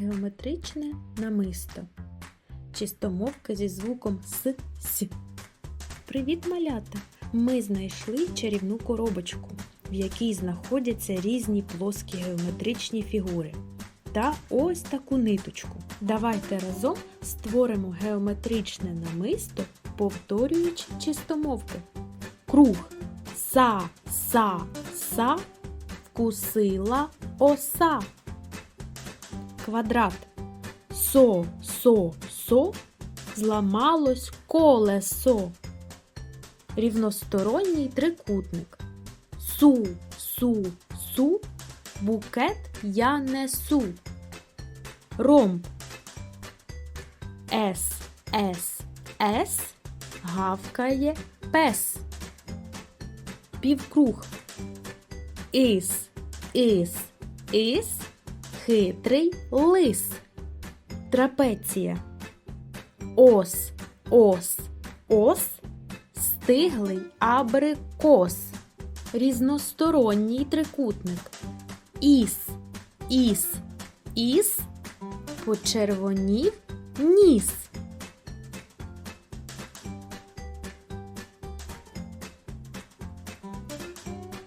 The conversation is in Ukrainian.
Геометричне намисто. Чистомовка зі звуком с с. Привіт, малята! Ми знайшли чарівну коробочку, в якій знаходяться різні плоскі геометричні фігури. Та ось таку ниточку. Давайте разом створимо геометричне намисто, повторюючи чистомовки. Круг са, са, са, вкусила оса. Квадрат со, со, со, зламалось колесо. Рівносторонній трикутник. Су, су, су, букет я несу. Ромб. С, С, С, гавкає пес. Півкруг. Іс, іс, іс, хитрий лис. Трапеція. Ос, ос, ос, стиглий абрикос. Різносторонній трикутник. Іс, іс, іс, почервонів ніс.